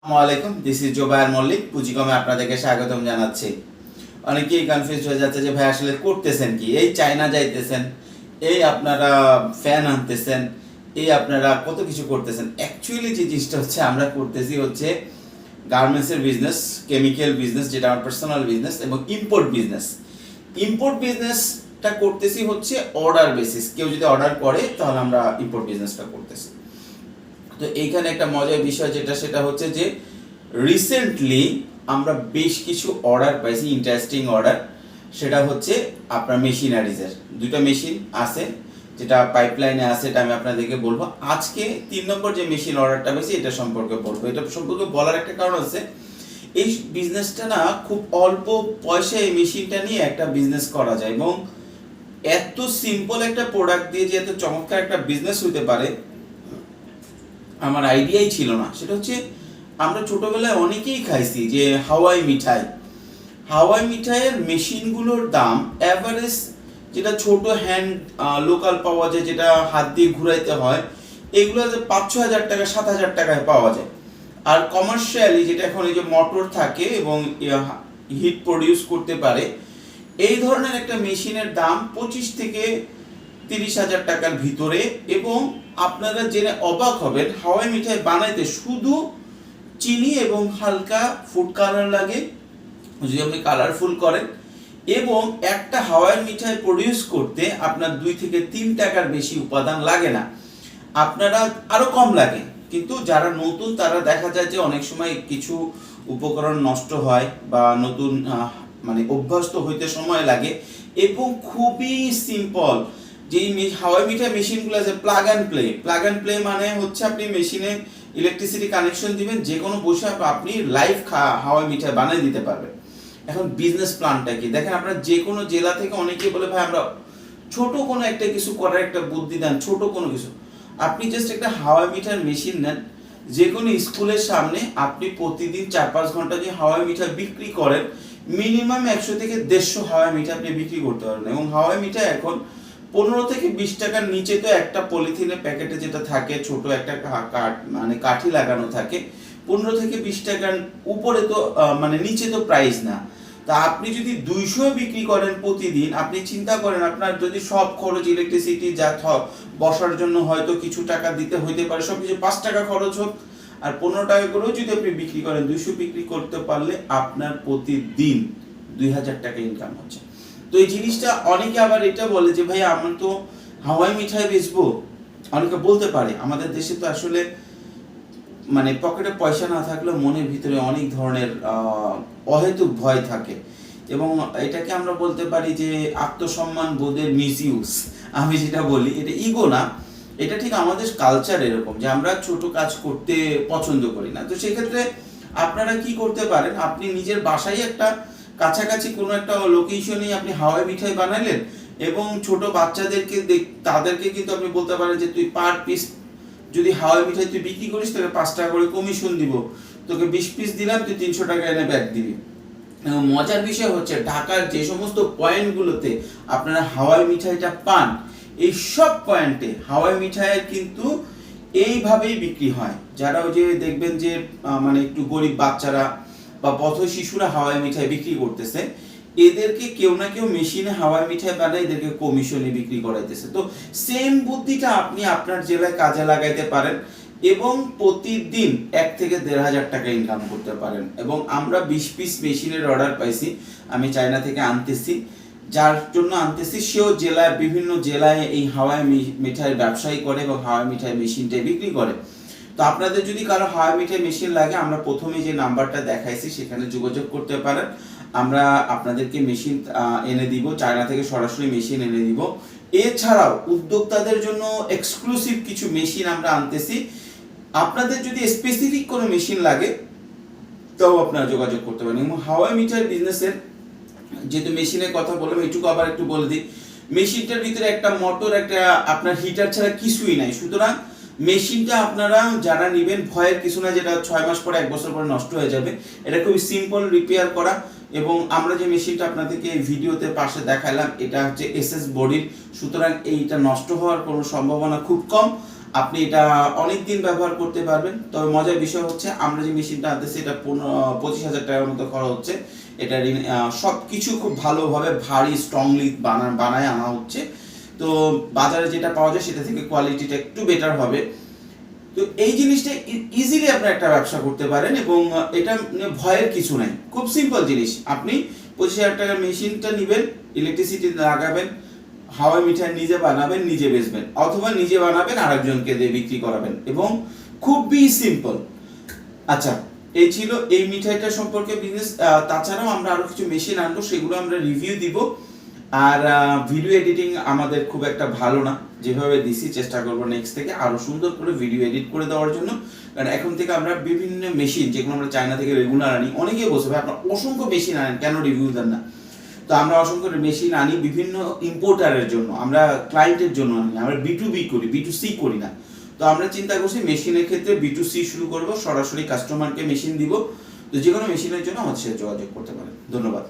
আসসালামু আলাইকুম this is Jobayer Mallick, পুঁজিকমে আপনাদেরকে স্বাগতম জানাচ্ছি। অনেকেই কনফিউজ হয়ে যাচ্ছে যে ভাই আসলে করতেছেন কি? এই চায়না যাইতেছেন, এই আপনারা ফ্যান আনতেছেন, এই আপনারা কত কিছু করতেছেন? অ্যাকচুয়ালি যে জিনিসটা হচ্ছে, আমরা করতেছি হচ্ছে গার্মেন্টসের বিজনেস কেমিক্যাল বিজনেস যেটা আমার পার্সোনাল বিজনেস এবং ইম্পোর্ট বিজনেস ইম্পোর্ট বিজনেসটা করতেছি হচ্ছে অর্ডার বেসিস কেউ যদি অর্ডার করে, তাহলে আমরা ইম্পোর্ট বিজনেসটা করতেছি। তো এইখানে একটা মজার বিষয় যেটা, সেটা হচ্ছে যে রিসেন্টলি আমরা বেশ কিছু অর্ডার পাইছি ইন্টারেস্টিং অর্ডার সেটা হচ্ছে আপনার মেশিনারিজের দুটো মেশিন আছে, যেটা পাইপলাইনে আছে, এটা আমি আপনাদেরকে বলব। আজকে তিন নম্বর যে মেশিন অর্ডারটা পেয়েছি এটা সম্পর্কে বলব। এটা সম্পর্কে বলার একটা কারণ আছে এই বিজনেসটা না খুব অল্প পয়সায় এই মেশিনটা নিয়ে একটা বিজনেস করা যায়। এবং এত সিম্পল একটা প্রোডাক্ট দিয়ে যে এত চমৎকার একটা বিজনেস হতে পারে আমার আইডিয়াই ছিল না। সেটা হচ্ছে, আমরা ছোটবেলায় অনেকেই খাইছি যে হাওয়াই মিঠাই। হাওয়াই মিঠাইয়ের মেশিনগুলোর দাম অ্যাভারেজ যেটা ছোট হ্যান্ড লোকাল পাওয়া যায়, যেটা হাত দিয়ে ঘুরাইতে হয়, এগুলো পাঁচ ছ হাজার টাকা, সাত হাজার টাকায় পাওয়া যায়। আর কমার্শিয়ালি যেটা এখন এই যে মোটর থাকে এবং হিট প্রডিউস করতে পারে, এই ধরনের একটা মেশিনের দাম পঁচিশ থেকে তিরিশ হাজার টাকার ভিতরে এবং আপনারা জেনে অবাক হবেন, হাওয়াই মিঠাই বানাইতে শুধু চিনি এবং হালকা ফুড কালার লাগে, যদি আপনি কালারফুল করেন, এবং একটা হাওয়াই মিঠাই প্রডিউস করতে আপনার দুই থেকে তিন টাকার বেশি উপাদান লাগে না। আপনারা আরও কম লাগে, কিন্তু যারা নতুন তারা দেখা যায় যে অনেক সময় কিছু উপকরণ নষ্ট হয় বা নতুন মানে অভ্যস্ত হইতে সময় লাগে, এবং খুবই সিম্পল যেই হাওয়াই মিঠাই মেশিনগুলো আছে plug and play plug and play মানে হচ্ছে আপনি মেশিনে ইলেকট্রিসিটি কানেকশন দিবেন যে কোনো বসে আপনি লাইভ হাওয়াই মিঠাই বানিয়ে দিতে পারবেন। এখন বিজনেস প্ল্যানটা কি? দেখেন আপনার যে কোনো জেলা থেকে অনেকেই বলে, ভাই, আমরা ছোট কোনো একটা কিছু করার একটা বুদ্ধি দেন, ছোট কোনো কিছু। আপনি জাস্ট একটা হাওয়াই মিঠার মেশিন নেন যে কোনো স্কুলের সামনে আপনি প্রতিদিন চার পাঁচ ঘণ্টা যে হাওয়াই মিঠাই বিক্রি করেন মিনিমাম একশো থেকে দেড়শো হাওয়াই মিঠাই আপনি বিক্রি করতে পারেন এবং হাওয়াই মিঠাই এখন পনেরো থেকে বিশ টাকার নিচে তো একটা পলিথিনের প্যাকেটে যেটা থাকে, ছোট একটা কাঠ মানে কাঠি লাগানো থাকে, পনেরো থেকে বিশ টাকার উপরে তো মানে নিচে তো প্রাইস না। তা আপনি যদি দুইশো বিক্রি করেন প্রতিদিন, আপনি চিন্তা করেন আপনার যদি সব খরচ ইলেকট্রিসিটি যা বসার জন্য হয়তো কিছু টাকা দিতে হইতে পারে, সব কিছু পাঁচ টাকা খরচ হোক। আর পনেরো টাকা করেও যদি আপনি বিক্রি করেন, দুইশো বিক্রি করতে পারলে আপনার প্রতিদিন দুই হাজার টাকা ইনকাম হচ্ছে। তো এই জিনিসটা অনেকে আবার এটা বলে যে, ভাই, আমরা তো হাওয়াই মিঠাই বেচবো। অনেকে বলতে পারে, আমাদের দেশে তো আসলে মানে পকেটে পয়সা না থাকলেও মনের ভিতরে অনেক ধরনের অহেতুক ভয় থাকে। এবং এটাকে আমরা বলতে পারি যে, আত্মসম্মান বোধের মিসইউজ আমি যেটা বলি, এটা ইগো না, এটা ঠিক আমাদের কালচার এরকম যে, আমরা ছোট কাজ করতে পছন্দ করি না। তো সেক্ষেত্রে আপনারা কি করতে পারেন, আপনি নিজের বাসায় একটা কাছাকাছি কোনো একটা লোকেশনে আপনি হাওয়াই মিঠাই বানালেন এবং ছোট বাচ্চাদেরকে তাদেরকে কিন্তু আপনি বলতে পারেন যে তুই পার পিস যদি হাওয়াই মিঠাই তুই বিক্রি করিস, তাহলে পাঁচ টাকা করে কমিশন দিব। তোকে বিশ পিস দিলাম, তুই তিনশো টাকা এনে ব্যাগ দিবি। মজার বিষয় হচ্ছে ঢাকার যে সমস্ত পয়েন্টগুলোতে আপনারা হাওয়াই মিঠাইটা পান, এই সব পয়েন্টে হাওয়াই মিঠাইয়ের কিন্তু এইভাবেই বিক্রি হয়। যারা ওই যে দেখবেন যে মানে একটু গরিব বাচ্চারা বা পথ শিশুরা হাওয়াই মিঠাই বিক্রি করতেছে, এদেরকে কেউ না কেউ মেশিনে হাওয়াই মিঠাই বানায় এদেরকে কমিশনে বিক্রি করাইতেছে। তো সেম বুদ্ধিটা আপনি আপনার জেলায় কাজে লাগাইতে পারেন এবং প্রতিদিন এক থেকে দেড় হাজার টাকা ইনকাম করতে পারেন। এবং আমরা বিশ পিস মেশিনের অর্ডার পাইছি, আমি চায়না থেকে আনতেছি। যার জন্য আনতেছি, সেও জেলায় বিভিন্ন জেলায় এই হাওয়াই মিঠাইয়ের ব্যবসায়ী করে এবং হাওয়াই মিঠাই মেশিনটাই বিক্রি করে। তো আপনাদের যদি কারও হাওয়াই মিঠাই মেশিন লাগে, আমরা প্রথমে যে নাম্বারটা দেখাইছি, সেখানে যোগাযোগ করতে পারেন। আমরা আপনাদেরকে মেশিন এনে দিব, চায়না থেকে সরাসরি মেশিন এনে দিব। এছাড়াও উদ্যোক্তাদের জন্য এক্সক্লুসিভ কিছু মেশিন আমরা আনতেছি। আপনাদের যদি স্পেসিফিক কোনো মেশিন লাগে, তাও আপনারা যোগাযোগ করতে পারেন। এবং হাওয়াই মিটার বিজনেসের যেহেতু মেশিনের কথা বললাম, এটুকু আবার একটু বলে দিই। মেশিনটার ভিতরে একটা মোটর একটা আপনার হিটার ছাড়া কিছুই নাই। সুতরাং মেশিনটা আপনারা যারা নেবেন, ভয়ের কিছু না, যেটা ছয় মাস পরে, এক বছর পরে নষ্ট হয়ে যাবে। এটা খুবই সিম্পল রিপেয়ার করা এবং আমরা যে মেশিনটা আপনাদেরকে ভিডিওতে পাশে দেখালাম, এটা হচ্ছে এসএস বডির। সুতরাং এইটা নষ্ট হওয়ার কোনো সম্ভাবনা খুব কম। আপনি এটা অনেক দিন ব্যবহার করতে পারবেন। তবে মজার বিষয় হচ্ছে, আমরা যে মেশিনটা আনতেছি, এটা পঁচিশ হাজার টাকার মতো খরচ হচ্ছে। এটা সব কিছু খুব ভালোভাবে, ভারী স্ট্রংলি বানা, বানায় আনা হচ্ছে। তো বাজারে যেটা পাওয়া যায় সেটা থেকে কোয়ালিটিটা একটু বেটার হবে। তো এই জিনিসটা ইজিলি আপনি একটা ব্যবসা করতে পারেন এবং এটা ভয়ের কিছু নাই। খুব সিম্পল জিনিস। আপনি পঁচিশ হাজার টাকার মেশিনটা নেবেন ইলেকট্রিসিটি লাগাবেন হাওয়া মিঠাই নিজে বানাবেন, নিজে বেচবেন অথবা নিজে বানাবেন, আরেকজনকে দিয়ে বিক্রি করাবেন এবং খুবই সিম্পল আচ্ছা এই ছিল এই মিঠাইটা সম্পর্কে বিজনেস তাছাড়াও আমরা আরও কিছু মেশিন আনব, সেগুলো আমরা রিভিউ দিব। আর ভিডিও এডিটিং আমাদের খুব একটা ভালো না। যেভাবে দিছি, চেষ্টা করব নেক্সট থেকে আরও সুন্দর করে ভিডিও এডিট করে দেওয়ার জন্য। কারণ এখন থেকে আমরা বিভিন্ন মেশিন যেগুলো আমরা চায়না থেকে রেগুলার আনি অনেকে বসে ভাই, আপনার অসংখ্য মেশিন আনেন, কেন রিভিউ দেন না? তো আমরা অসংখ্য মেশিন আনি বিভিন্ন ইম্পোর্টারের জন্য, আমরা ক্লায়েন্টের জন্য আনি, আমরা বি টু বি করি বি টু সি করি না। তো আমরা চিন্তা করছি মেশিনের ক্ষেত্রে বি টু সি শুরু করব, সরাসরি কাস্টমারকে মেশিন দিব। তো যে কোনো মেশিনের জন্য আমাদের সাথে যোগাযোগ করতে পারেন। ধন্যবাদ।